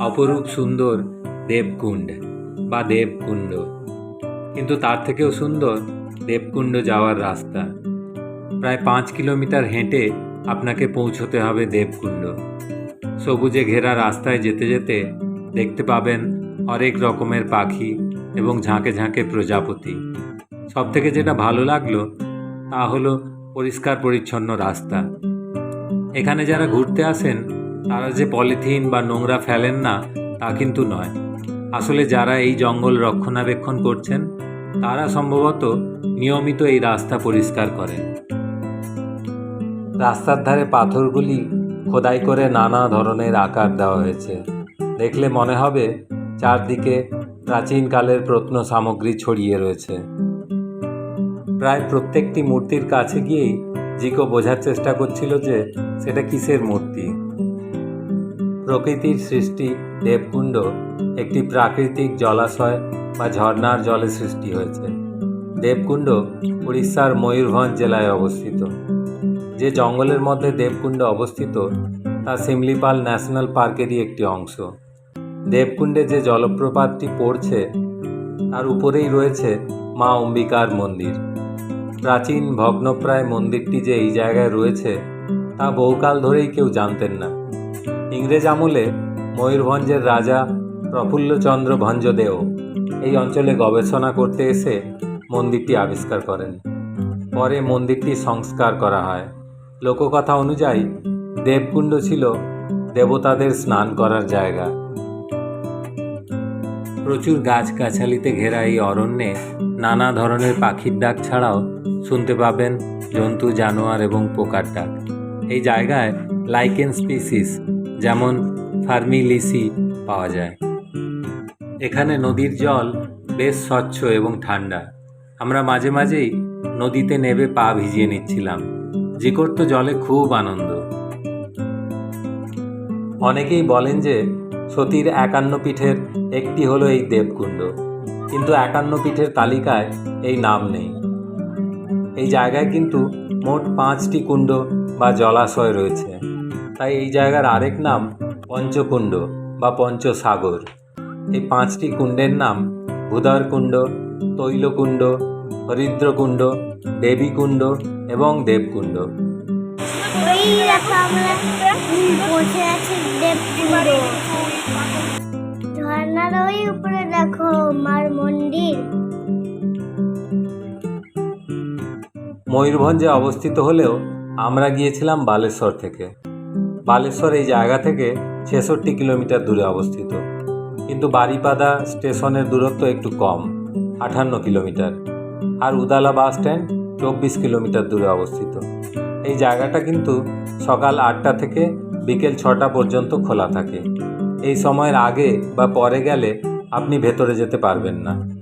অপরূপ সুন্দর দেবকুণ্ড বা দেবকুণ্ড। কিন্তু তার থেকেও সুন্দর দেবকুণ্ড যাওয়ার রাস্তা। প্রায় পাঁচ কিলোমিটার হেঁটে আপনাকে পৌঁছতে হবে দেবকুণ্ড। সবুজে ঘেরা রাস্তায় যেতে যেতে দেখতে পাবেন অনেক রকমের পাখি এবং ঝাঁকে ঝাঁকে প্রজাপতি। সব থেকে যেটা ভালো লাগল তা হলো পরিষ্কার পরিচ্ছন্ন রাস্তা। এখানে যারা ঘুরতে আসেন তারা যে পলিথিন বা নোংরা ফেলেন না, তা কিন্তু নয়। আসলে যারা এই জঙ্গল রক্ষণাবেক্ষণ করছেন, তারা সম্ভবত নিয়মিত এই রাস্তা পরিষ্কার করেন। রাস্তার ধারে পাথরগুলি খোদাই করে নানা ধরনের আকার দেওয়া হয়েছে। দেখলে মনে হবে চারদিকে প্রাচীনকালের প্রত্ন সামগ্রী ছড়িয়ে রয়েছে। প্রায় প্রত্যেকটি মূর্তির কাছে গিয়েই জিকো বোঝার চেষ্টা করছিল যে সেটা কিসের মূর্তি। প্রকৃতির সৃষ্টি দেবকুণ্ড একটি প্রাকৃতিক জলাশয় বা ঝর্ণার জলে সৃষ্টি হয়েছে। দেবকুণ্ড উড়িষ্যার ময়ূরভঞ্জ জেলায় অবস্থিত। যে জঙ্গলের মধ্যে দেবকুণ্ড অবস্থিত, তা সিমলিপাল ন্যাশনাল পার্কেরই একটি অংশ। দেবকুণ্ডে যে জলপ্রপাতটি পড়ছে, তার উপরেই রয়েছে মা অম্বিকার মন্দির। প্রাচীন ভগ্নপ্রায় মন্দিরটি যে এই জায়গায় রয়েছে, তা বহুকাল ধরেই কেউ জানতেন না। ইংরেজ আমলে ময়ূরভঞ্জের রাজা প্রফুল্লচন্দ্র ভঞ্জদেও এই অঞ্চলে গবেষণা করতে এসে মন্দিরটি আবিষ্কার করেন। পরে মন্দিরটি সংস্কার করা হয়। লোককথা অনুযায়ী দেবকুণ্ড ছিল দেবতাদের স্নান করার জায়গা। প্রচুর গাছগাছালিতে ঘেরা এই অরণ্যে নানা ধরনের পাখির ডাক ছাড়াও শুনতে পাবেন জন্তু, জানোয়ার এবং পোকার ডাক। এই জায়গায় লাইকেন স্পিসিস যেমন ফার্মিলিসি পাওয়া যায়। এখানে নদীর জল বেশ স্বচ্ছ এবং ঠান্ডা। আমরা মাঝে মাঝেই নদীতে নেবে পা ভিজিয়ে নিচ্ছিলাম। জিকোর তো জলে খুব আনন্দ। অনেকেই বলেন যে সতীর একান্ন পীঠের একটি হলো এই দেবকুণ্ড। কিন্তু একান্ন পীঠের তালিকায় এই নাম নেই। এই জায়গায় কিন্তু মোট পাঁচটি কুণ্ড বা জলাশয় রয়েছে। তাই এই জায়গার আরেক নাম পঞ্চকুণ্ড বা পঞ্চসাগর। এই পাঁচটি কুণ্ডের নাম ভূধরকুণ্ড তৈলকুণ্ড হরিদ্রকুণ্ড দেবীকুণ্ড এবং দেবকুণ্ড। ওই দেখো আমরা বসে আছি দেবকুণ্ড। ঝর্ণার ওই উপরে দেখো মার মন্দির। ময়ূরভঞ্জে অবস্থিত হলেও আমরা গিয়েছিলাম বালেশ্বর থেকে। বালেশ্বর এই জায়গা থেকে ছেষট্টি কিলোমিটার দূরে অবস্থিত। কিন্তু বারিপাদা স্টেশনের দূরত্ব একটু কম আটান্ন কিলোমিটার। আর উদালা বাস স্ট্যান্ড চব্বিশ কিলোমিটার দূরে অবস্থিত। এই জায়গাটা কিন্তু সকাল আটটা থেকে বিকেল ছটা পর্যন্ত খোলা থাকে। এই সময়ের আগে বা পরে গেলে আপনি ভেতরে যেতে পারবেন না।